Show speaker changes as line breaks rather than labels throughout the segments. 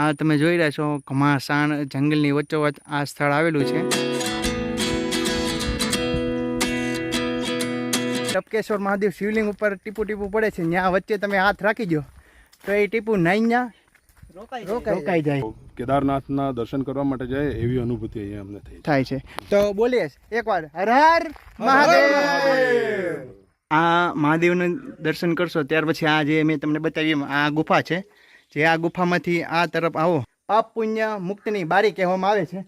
આ તમે જોઈ રહ્યા છો ઘમાસાણ જંગલની વચ્ચોવચ આ સ્થળ આવેલું છે. ટપકેશ્વર મહાદેવ શિવલિંગ ઉપર ટીપુ ટીપુ પડે છે ત્યાં વચ્ચે તમે હાથ રાખી દો. તો એ ટીપુ નાઈ ત્યાં રોકાઈ જાય.
કેદારનાથના દર્શન કરવા માટે જાય એવી અનુભૂતિ અહીંયા અમને થઈ.
થાય છે. તો બોલીએ એકવાર હર હર મહાદેવ! આ મહાદેવનું દર્શન કરશો ત્યાર પછી આ જે મેં તમને બતાવી આ ગુફા છે. જે આ ગુફામાંથી આ તરફ આવો. પાપ પુણ્ય મુક્તની બારી કહેવામાં આવે છે.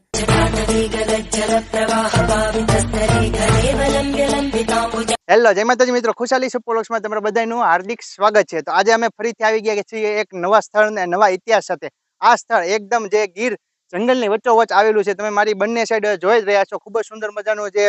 હેલો, જય માતાજી મિત્રો. ખુશાલી સુપોલોક્સમાં તમારા બધાનું હાર્દિક સ્વાગત છે. તો આજે અમે ફરીથી આવી ગયા છીએ એક નવા સ્થળ ને નવા ઇતિહાસ સાથે. આ સ્થળ એકદમ જે ગીર જંગલની વચ્ચોવચ આવેલું છે. તમે મારી બંને સાઈડ જોઈ જ રહ્યા છો. ખૂબ જ સુંદર મજાનું જે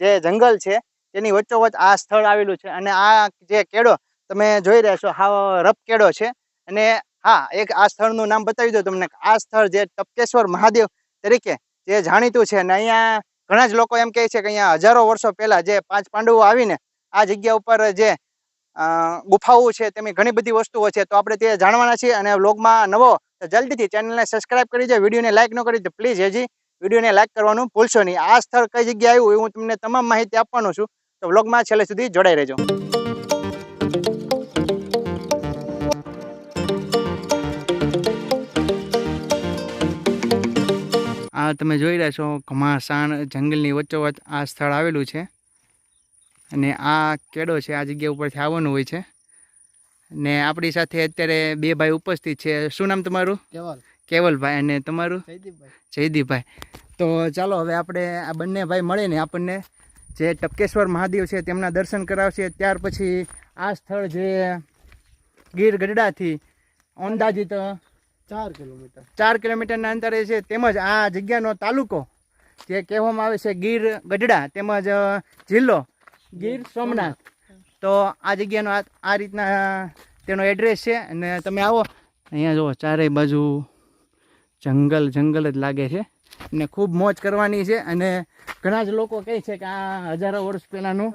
જે જંગલ છે, તેની વચ્ચોવચ આ સ્થળ આવેલું છે. અને આ જે કેળો તમે જોઈ રહ્યા છો હા રફ કેળો છે. અને હા, એક આ સ્થળનું નામ બતાવી દો તમને. આ સ્થળ જે ટપકેશ્વર મહાદેવ તરીકે જે જાણીતું છે અને અહીંયા ઘણા જ લોકો એમ કહે છે કે અહીંયા હજારો વર્ષો પહેલા જે પાંચ પાંડવો આવીને આ જગ્યા ઉપર જે ગુફાઓ છે તેમની ઘણી બધી વસ્તુઓ છે તો આપણે તે જાણવાના છીએ અને વ્લોગમાં નવો તો જલ્દીથી ચેનલને સબસ્ક્રાઈબ કરી દો વિડીયોને લાઇક ન કરી તો પ્લીઝ હજી વિડીયોને લાઇક કરવાનું ભૂલશો નહીં. આ સ્થળ કઈ જગ્યાએ આવ્યું હું તમને તમામ માહિતી આપવાનો છું. તો વ્લોગમાં છેલ્લે સુધી જોડાઈ રહેજો. આ તમે જોઈ રહ્યા છો ઘમાસાણ જંગલની વચ્ચોવચ્ચ આ સ્થળ આવેલું છે. અને આ કેડો છે આ જગ્યા ઉપરથી આવવાનું હોય છે. ને આપણી સાથે અત્યારે બે ભાઈ ઉપસ્થિત છે. શું નામ તમારું?
કેવલ.
કેવલભાઈ. અને તમારું?
જયદીપભાઈ.
જયદીપભાઈ. તો ચાલો હવે આપણે આ બંને ભાઈ મળીને આપણને. જે ટપકેશ્વર મહાદેવ છે તેમના દર્શન કરાવશે. ત્યાર પછી આ સ્થળ જે ગીર ગઢડાથી અંદાજિત
ચાર કિલોમીટર.
ચાર કિલોમીટરના અંતરે છે તેમજ આ જગ્યાનો તાલુકો જે કહેવામાં આવે છે ગીર ગઢડા તેમજ જિલ્લો ગીર સોમનાથ. તો આ જગ્યાનો આ આ રીતના તેનો એડ્રેસ છે અને તમે આવો. અહીંયા જુઓ ચારેય બાજુ જંગલ જંગલ જ લાગે છે. અને ખૂબ મોજ કરવાની છે અને ઘણા જ લોકો કહે છે કે આ હજારો વર્ષ પહેલાંનું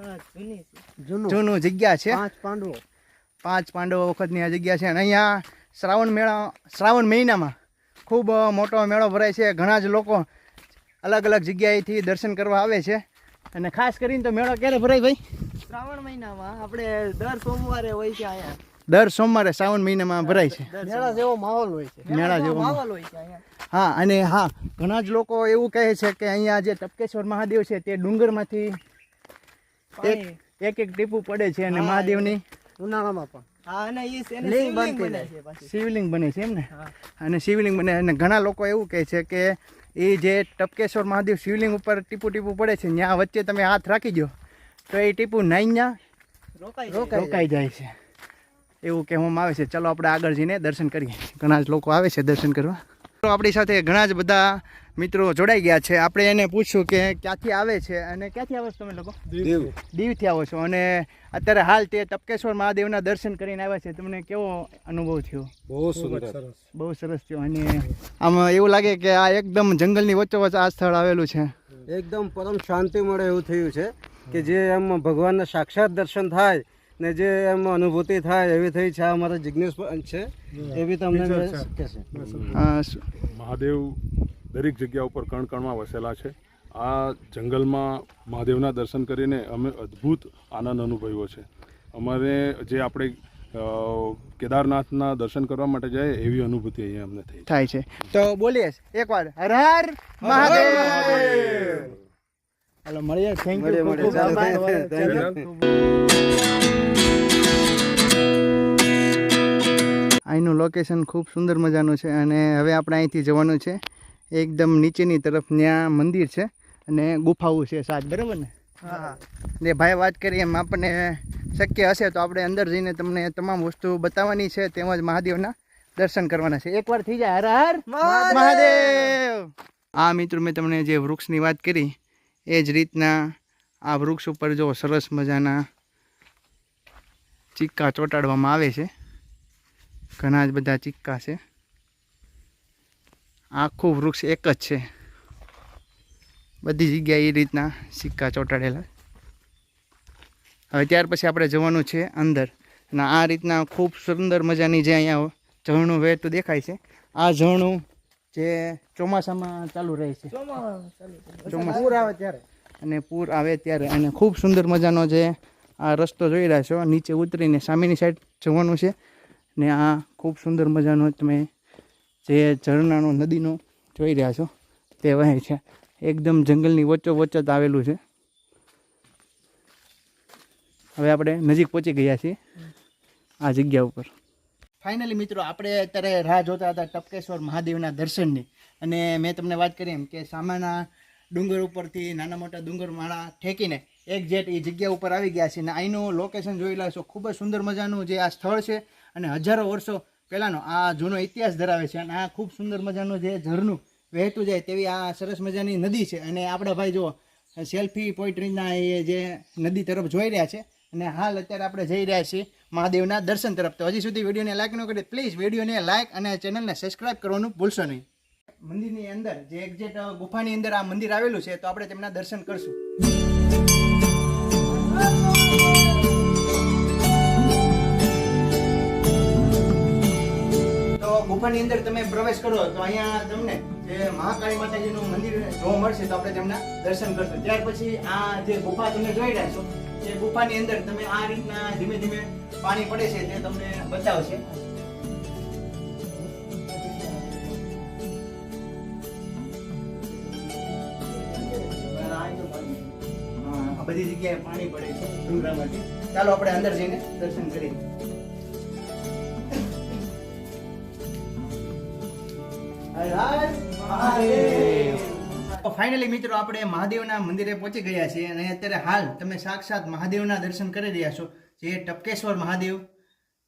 જૂનું
જૂનું જગ્યા છે.
પાંચ પાંડવો.
પાંચ પાંડવો વખતની આ જગ્યા છે અને અહીંયા શ્રાવણ મેળા શ્રાવણ મહિનામાં ખૂબ મોટો મેળો ભરાય છે. ઘણા જ લોકો અલગ અલગ જગ્યાએથી દર્શન કરવા આવે છે. અને ખાસ કરીને તો મેળો ક્યારે ભરાય ભાઈ?
શ્રાવણ મહિનામાં આપણે દર સોમવારે હોય છે અહીંયા.
દર સોમવારે શ્રાવણ મહિનામાં ભરાય છે.
મેળા જેવો માહોલ હોય છે.
મેળા જેવો
માહોલ હોય છે અહીંયા.
હા અને હા ઘણા જ લોકો એવું કહે છે કે અહીંયા જે ટપકેશ્વર મહાદેવ છે તે ડુંગરમાંથી એક એક ટીપું પડે છે અને મહાદેવની
ઉનાળામાં પણ.
લિંગ બનતી શિવલિંગ બને છે એમ ને? અને શિવલિંગ બને. અને ઘણા લોકો એવું કહે છે કે એ જે ટપકેશ્વર મહાદેવ શિવલિંગ ઉપર ટીપુ ટીપુ પડે છે ત્યાં વચ્ચે તમે હાથ રાખી દો તો એ ટીપુ નાઈ ત્યાં
રોકાઈ
રોકાઈ રોકાઈ જાય છે. એવું કહેવામાં આવે છે. ચલો આપણે આગળ જઈને દર્શન કરીએ. ઘણા જ લોકો આવે છે દર્શન કરવા. તો આપણી સાથે ઘણા જ બધા મિત્રો જોડાઈ ગયા છે. આપણે એને પૂછ્યું કે ક્યાંથી આવે છે અને ક્યાંથી આવો છો તમે લોકો?
દીવ.
દીવથી આવો છો. અને અત્યારે હાલ તે ટપકેશ્વર મહાદેવના દર્શન કરીને આવ્યા છે. તમને કેવો અનુભવ થયો?
બહુ સુંદર.
બહુ સરસ થયો. અને આમાં એવું લાગે કે આ એકદમ જંગલની વચ્ચોવચ્ચ આ સ્થળ આવેલું છે.
એકદમ પરમ શાંતિ મળે એવું થયું છે કે જે એમ ભગવાનના સાક્ષાત દર્શન થાય ને જે એમ અનુભૂતિ થાય એવી થઈ છે. આ અમારા જિજ્ઞેસ પણ છે. એવી તમને
મહાદેવ દરેક જગ્યા ઉપર કણ કણમાં વસેલા છે. આ જંગલમાં મહાદેવના દર્શન કરીને અમે અદ્ભુત આનંદ અનુભવ્યો છે. અમારે જે આપણે કેદારનાથના દર્શન કરવા માટે જાય એવી અનુભૂતિ અહીંયા અમને થઈ
થાય છે. તો બોલીએ એકવાર હર હર મહાદેવ. હાલો મળીએ. થેન્ક યુ અહીંનું લોકેશન ખૂબ સુંદર મજાનું છે અને હવે આપણે અહીંથી જવાનું છે. એકદમ નીચેની તરફ ત્યાં મંદિર છે અને ગુફાઓ છે સાત બરાબર ને?
હા
ને ભાઈ વાત કરી એમ આપણને શક્ય હશે તો આપણે અંદર જઈને તમને તમામ વસ્તુ બતાવવાની છે તેમજ મહાદેવના દર્શન કરવાના છે. એકવાર થઈ જાય. હર હર! મહાદેવ! આ મિત્રો મેં તમને જે વૃક્ષની વાત કરી એ જ રીતના આ વૃક્ષ ઉપર જો સરસ મજાના ચિક્કા ચોંટાડવામાં આવે છે. ઘણા જ બધા ચિક્કા છે. આખું વૃક્ષ એક જ છે. બધી જગ્યાએ એ રીતના સિક્કા ચોંટાડેલા. હવે ત્યાર પછી આપણે જવાનું છે અંદર. અને આ રીતના ખૂબ સુંદર મજાની જે અહીંયા ઝરણું વહેતું દેખાય છે. આ ઝરણું જે ચોમાસામાં ચાલુ રહે છે.
ત્યારે.
અને પૂર આવે ત્યારે. અને ખૂબ સુંદર મજાનો જે આ રસ્તો જોઈ રહ્યા છો નીચે ઉતરીને સામેની સાઈડ જવાનું છે. ને આ ખૂબ સુંદર મજાનો તમે જે ઝરણાનો નદીનો જોઈ રહ્યા છો, તે વહે છે. એકદમ જંગલની વચ્ચો વચ્ચ જ આવેલું છે. હવે આપણે નજીક પહોંચી ગયા છીએ આ જગ્યા ઉપર. ફાઇનલી મિત્રો, આપણે અત્યારે રાહ જોતા હતા ટપકેશ્વર મહાદેવના દર્શનની. અને મેં તમને વાત કરી એમ કે સામાના ડુંગર ઉપરથી નાના મોટા ડુંગર માળા ઠેકીને એક જેટ એ જગ્યા ઉપર આવી ગયા છે. અને અહીંનું લોકેશન જોઈ લેશો ખૂબ જ સુંદર મજાનું જે આ સ્થળ છે અને હજારો વર્ષો પહેલાંનો, આ જૂનો ઇતિહાસ ધરાવે છે અને આ ખૂબ સુંદર મજાનું જે ઝરણું વહેતું જાય તેવી આ સરસ મજાની નદી છે. અને આપણા ભાઈ જુઓ, સેલ્ફી પોઈન્ટના એ જે નદી તરફ જોઈ રહ્યા છે અને હાલ અત્યારે આપણે જઈ રહ્યા છીએ મહાદેવના દર્શન તરફ. તો હજી સુધી વિડીયોને લાઈક ન કરી, પ્લીઝ વિડીયોને લાઈક અને ચેનલને સબસ્ક્રાઈબ કરવાનું ભૂલશો નહીં. મંદિરની અંદર, જે એક્ઝેક્ટ ગુફાની અંદર આ મંદિર આવેલું છે, તો આપણે તેમના દર્શન કરશું. ગુફાની અંદર તમે પ્રવેશ કરો તો અહીંયા તમને જે મહાકાળી માતાજીનું મંદિર જોવા મળશે તો આપણે તેમના દર્શન કરશું. ત્યાર પછી આ જે ગુફા તમે જોઈ રહ્યા છો, એ ગુફાની અંદર તમે આ રીતના ધીમે ધીમે પાણી પડે છે તે તમને બતાવશે. બધી જગ્યાએ પાણી પડે છે ચાલો આપણે અંદર જઈને દર્શન કરીએ. ફાઇનલી મિત્રો આપણે મહાદેવના મંદિરે પહોંચી ગયા છીએ અને અત્યારે હાલ તમે સાક્ષાત મહાદેવના દર્શન કરી રહ્યા છો, જે ટપકેશ્વર મહાદેવ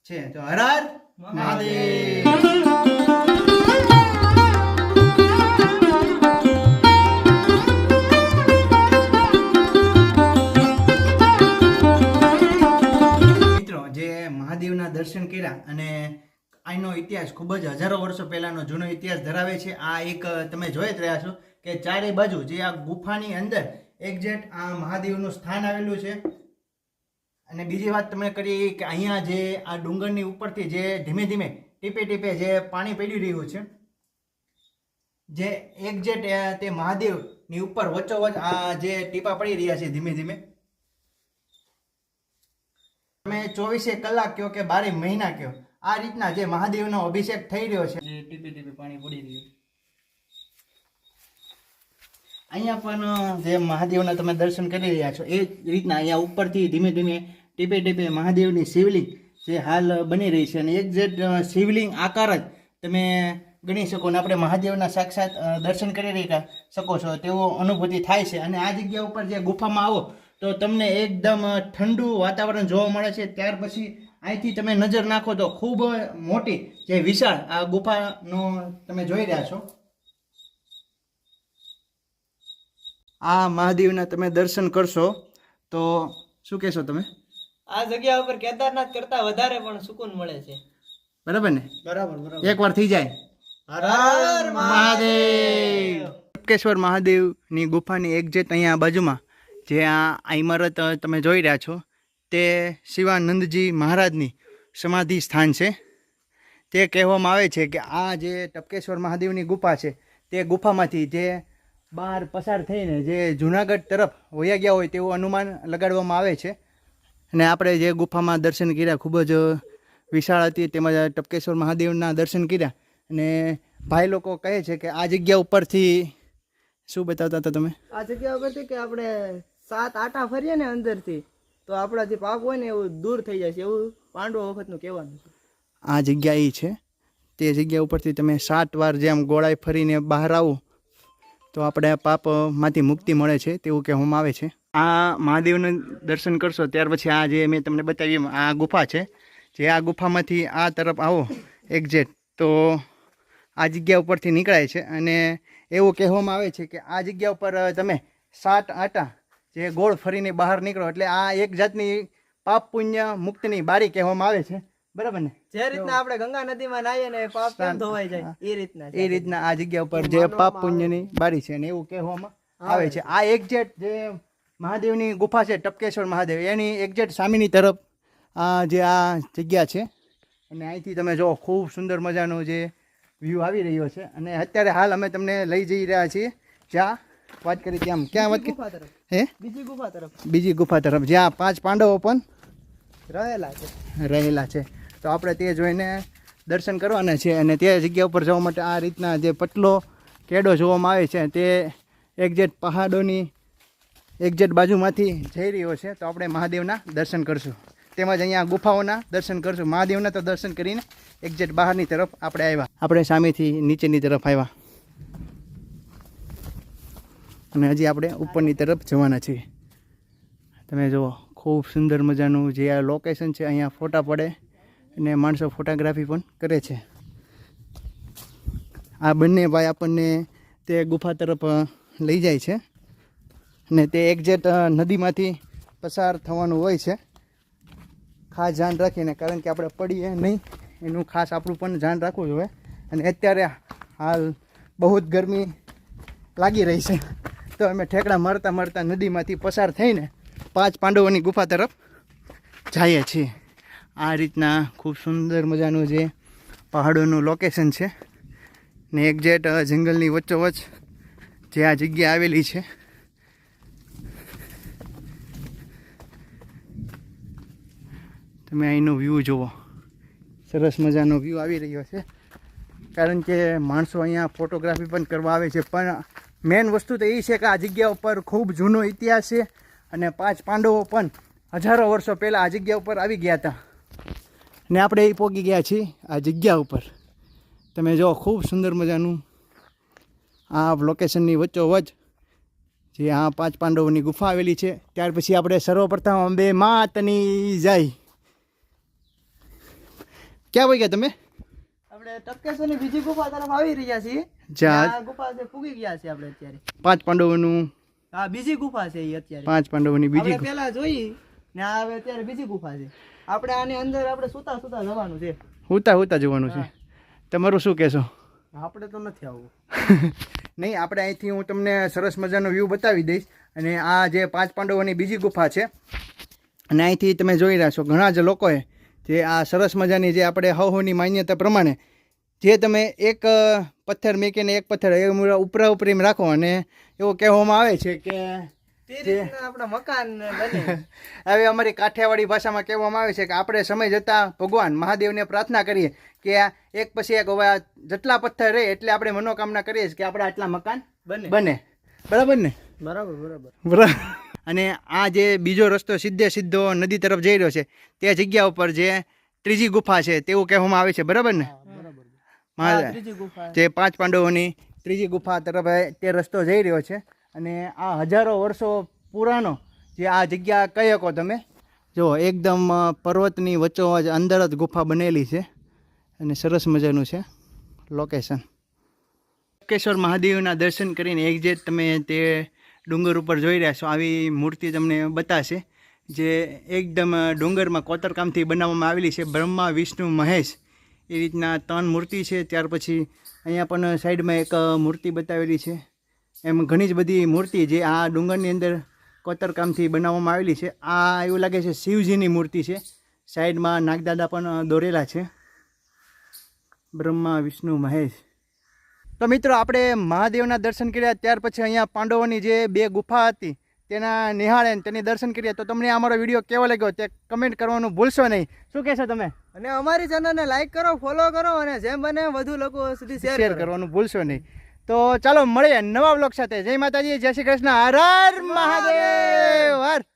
છે. તો હર હર મહાદેવ. દર્શન કર્યા અને આનો ઇતિહાસ ખૂબ જ હજારો વર્ષો પહેલાંનો જૂનો ઇતિહાસ ધરાવે છે. આ એક તમે જોઈ જ રહ્યા છો કે ચારે બાજુ જે આ ગુફાની અંદર એક્ઝેક્ટ આ મહાદેવનું સ્થાન આવેલું છે. અને બીજી વાત તમે કરીએ કે અહીંયા જે આ ડુંગરની ઉપરથી જે ધીમે ધીમે ટીપે ટીપે જે પાણી પડી રહ્યું છે, જે એક્ઝેક્ટ તે મહાદેવની ઉપર વચ્ચોવચ આ જે ટીપા પડી રહ્યા છે ધીમે ધીમે. તમે ચોવીસે કલાક કહો કે બારે મહિના કયો? આ રીતના જે મહાદેવનો અભિષેક થઈ રહ્યો છે. અહીંયા પણ જે મહાદેવના તમે દર્શન કરી રહ્યા છો, એ રીતના અહીંયા ઉપરથી ધીમે ધીમે ટીપે ટીપે મહાદેવની શિવલિંગ જે હાલ બની રહી છે. અને એક જે શિવલિંગ આકાર જ તમે ગણી શકો અને આપણે મહાદેવના સાક્ષાત દર્શન કરી રહ્યા શકો છો. તેવો અનુભૂતિ થાય છે. અને આ જગ્યા ઉપર જે ગુફામાં આવો, તો તમને એકદમ ઠંડુ વાતાવરણ જોવા મળે છે. ત્યાર પછી અહીંથી તમે નજર નાખો તો ખૂબ મોટી જે વિશાળ આ ગુફાનો તમે જોઈ રહ્યા છો. આ મહાદેવના તમે દર્શન કરશો તો શું કહેશો તમે?
આ જગ્યા ઉપર કેદારનાથ કરતા વધારે પણ સુકૂન મળે છે.
બરાબર ને?
બરાબર બરાબર.
એકવાર થઈ જાય. હર મહાદેવ. ટપકેશ્વર મહાદેવની ગુફાની એક્ઝેક્ટ અહીંયા બાજુમાં જે આ આ ઇમારત તમે જોઈ રહ્યા છો તે શિવાનંદજી મહારાજની સમાધિ સ્થાન છે. તે કહેવામાં આવે છે કે આ જે ટપકેશ્વર મહાદેવની ગુફા છે, તે ગુફામાંથી જે બહાર પસાર થઈને જે જુનાગઢ તરફ વયા ગયા હોય તેવું અનુમાન લગાડવામાં આવે છે. અને આપણે જે ગુફામાં દર્શન કર્યા, ખૂબ જ વિશાળ હતી તેમજ ટપકેશ્વર મહાદેવના દર્શન કર્યા. અને ભાઈ લોકો કહે છે કે આ જગ્યા ઉપરથી શું બતાવતા હતા તમે?
આ જગ્યા ઉપરથી કે આપણે સાત આટા ફરીએ ને અંદરથી? તો આપણા જે પાપ હોય ને એવું દૂર થઈ જાય છે, એવું પાંડવો વખતનું કહેવાનું છે.
આ જગ્યા એ છે. તે જગ્યા ઉપરથી તમે સાત વાર જેમ ગોળાઈ ફરીને બહાર આવો, તો આપણે પાપમાંથી મુક્તિ મળે છે તેવું કહેવામાં આવે છે. આ મહાદેવનું દર્શન કરશો ત્યાર પછી આ જે મેં તમને બતાવી આ ગુફા છે. જે આ ગુફામાંથી આ તરફ આવો એક્ઝેક્ટ તો આ જગ્યા ઉપરથી નીકળાય છે અને એવું કહેવામાં આવે છે કે આ જગ્યા ઉપર તમે સાત આટા જે ગોળ ફરીને બહાર નીકળો એટલે આ એક જાતની પાપ પુણ્ય મુક્તની બારી કહેવામાં આવે છે. બરાબર ને?
જે રીતના આપણે ગંગા નદીમાં નાહીએ ને પાપ કેમ ધોવાઈ જાય? એ રીતના
એ રીતના આ જગ્યા ઉપર જે પાપ પુણ્યની બારી છે ને એવું કહેવામાં આવે છે. આ એક્ઝેટ જે મહાદેવની ગુફા છે ટપકેશ્વર મહાદેવ એની એક્ઝેટ સામેની તરફ આ જે આ જગ્યા છે. અને અહીંથી તમે જો ખૂબ સુંદર મજાનો જે વ્યૂ આવી રહ્યો છે. અને અત્યારે હાલ અમે તમને લઈ જઈ રહ્યા છીએ જ્યાં વાત કરી ત્યાં ક્યાં વાત કરી હે?
બીજી ગુફા તરફ.
બીજી ગુફા તરફ. જ્યાં પાંચ પાંડવો પણ
રહેલા છે.
રહેલા છે. તો આપણે તે જોઈને દર્શન કરવાના છે અને તે જગ્યા ઉપર જવા માટે આ રીતના જે પટલો કેડો જોવામાં આવે છે તે એક્ઝેટ પહાડોની એક્ઝેટ બાજુમાંથી જઈ રહ્યો છે. તો આપણે મહાદેવના દર્શન કરશું. તેમજ અહીંયા ગુફાઓના દર્શન કરશું. મહાદેવના તો દર્શન કરીને એક્ઝેટ બહારની તરફ આપણે આવ્યા. આપણે સામેથી નીચેની તરફ આવ્યા. અને હજી આપણે ઉપરની તરફ જવાના છીએ. તમે જુઓ, ખૂબ સુંદર મજાનું જે આ લોકેશન છે, અહીંયા ફોટા પડે અને માણસો ફોટોગ્રાફી પણ કરે છે. આ બંને ભાઈ આપણને તે ગુફા તરફ લઈ જાય છે અને તે એક્ઝેક્ટ નદીમાંથી પસાર થવાનું હોય છે. ખાસ ધ્યાન રાખીને, કારણ કે આપણે પડીએ નહીં, એનું ખાસ આપણું પણ ધ્યાન રાખવું જોઈએ. અને અત્યારે હાલ બહુ જ ગરમી લાગી રહી છે. તો અમે ઠેકડા મારતા મારતા નદીમાંથી પસાર થઈને પાંચ પાંડવોની ગુફા તરફ જઈએ છીએ. આ રીતના ખૂબ સુંદર મજાનું જે પહાડોનું લોકેશન છે ને એક્ઝેક્ટ જંગલની વચ્ચોવચ્ચ જે આ જગ્યા આવેલી છે. તમે અહીંનો વ્યૂ જુઓ. સરસ મજાનો વ્યૂ આવી રહ્યો છે. કારણ કે માણસો અહીંયા ફોટોગ્રાફી પણ કરવા આવે છે, પણ મેન વસ્તુ તો એ છે કે આ જગ્યા ઉપર ખૂબ જૂનો ઇતિહાસ છે અને પાંચ પાંડવો પણ હજારો વર્ષો પહેલાં આ જગ્યા ઉપર આવી ગયા હતા. ને આપણે એ પહોંચી ગયા છીએ આ જગ્યા ઉપર. તમે જો ખૂબ સુંદર મજાનું આ લોકેશનની વચ્ચોવચ જે આ પાંચ પાંડવોની ગુફા આવેલી છે. ત્યાર પછી આપણે સર્વપ્રથમ અંબે માતની જાય. ક્યાં વહી ગયા તમે?
આપણે ટપકેશ્વરની બીજી ગુફા તરફ આવી રહ્યા છીએ.
જ્યાં
ગુફા છે પૂગી ગયા છે આપણે અત્યારે.
પાંચ પાંડવોનું.
હા બીજી ગુફા છે એ અત્યારે.
પાંચ પાંડવોની બીજી
પેલા જોઈ ને હવે અત્યારે બીજી ગુફા છે. આપણે આની અંદર આપણે સુતા સુતા જવાનું છે.
હુતા હુતા જવાનું છે. તમારું શું કહેશો?
આપણે તો નથી આવવું.
નહીં આપણે અહીંથી હું તમને સરસ મજાનો વ્યૂ બતાવી દઈશ. અને આ જે પાંચ પાંડવોની બીજી ગુફા છે અને અહીંથી તમે જોઈ રહ્યા છો ઘણા જ લોકોએ જે આ સરસ મજાની જે આપણે હવની માન્યતા પ્રમાણે જે તમે એક પથ્થર મેકીને એક પથ્થર એ ઉપરા ઉપરીમ રાખો અને એવું કહેવામાં આવે છે કે
આપણા મકાન બને.
હવે અમારી કાઠિયાવાડી ભાષામાં કહેવામાં આવે છે કે આપણે સમય જતાં ભગવાન મહાદેવને પ્રાર્થના કરીએ કે એક પછી એક હવે જેટલા પથ્થર રહે એટલે આપણે મનોકામના કરીએ કે આપણે આટલા મકાન
બને.
બને. બરાબર ને?
બરાબર બરાબર.
બરાબર. અને આ જે બીજો રસ્તો સીધે સીધો નદી તરફ જઈ રહ્યો છે તે જગ્યા ઉપર જે ત્રીજી ગુફા છે તેવું કહેવામાં આવે છે. બરાબર ને?
બરાબર
મહા-
આ ત્રીજી ગુફા
જે પાંચ પાંડવોની ત્રીજી ગુફા તરફ તે રસ્તો જઈ રહ્યો છે અને આ હજારો વર્ષો પુરાનો જે આ જગ્યા કહી શકો તમે. જો એકદમ પર્વતની વચ્ચો અંદર જ ગુફા બનેલી છે અને સરસ મજાનું છે લોકેશન કેશ્વર મહાદેવના દર્શન કરીને એક જે તમે તે ડુંગર ઉપર જોઈ રહ્યા છો આવી મૂર્તિ તમને બતાશે. જે એકદમ ડુંગરમાં કોતરકામથી બનાવવામાં આવેલી છે બ્રહ્મા વિષ્ણુ મહેશ એ રીતના ત્રણ મૂર્તિ છે. ત્યાર પછી અહીંયા પણ સાઈડમાં એક મૂર્તિ બતાવેલી છે. એમ ઘણી જ બધી મૂર્તિ જે આ ડુંગરની અંદર કોતરકામથી બનાવવામાં આવેલી છે. આ એવું લાગે છે શિવજીની મૂર્તિ છે. સાઈડમાં નાગદાદા પણ દોરેલા છે. બ્રહ્મા, વિષ્ણુ, મહેશ. તો મિત્રો, આપણે મહાદેવના દર્શન કર્યા. ત્યાર પછી અહીંયા પાંડવોની જે બે ગુફા હતી તેના નિહાળે તેની દર્શન કરીએ તો તમને અમારો વીડિયો કેવો લાગ્યો તે કમેન્ટ કરવાનું ભૂલશો નહીં. શું કહેશો તમે?
અને અમારી ચેનલને લાઈક કરો ફોલો કરો અને જેમ બને વધુ લોકો સુધી શેર
કરવાનું ભૂલશો નહીં. તો ચાલો મળીએ નવા બ્લોગ સાથે. જય માતાજી જય શ્રી કૃષ્ણ. હર હર મહાદેવ.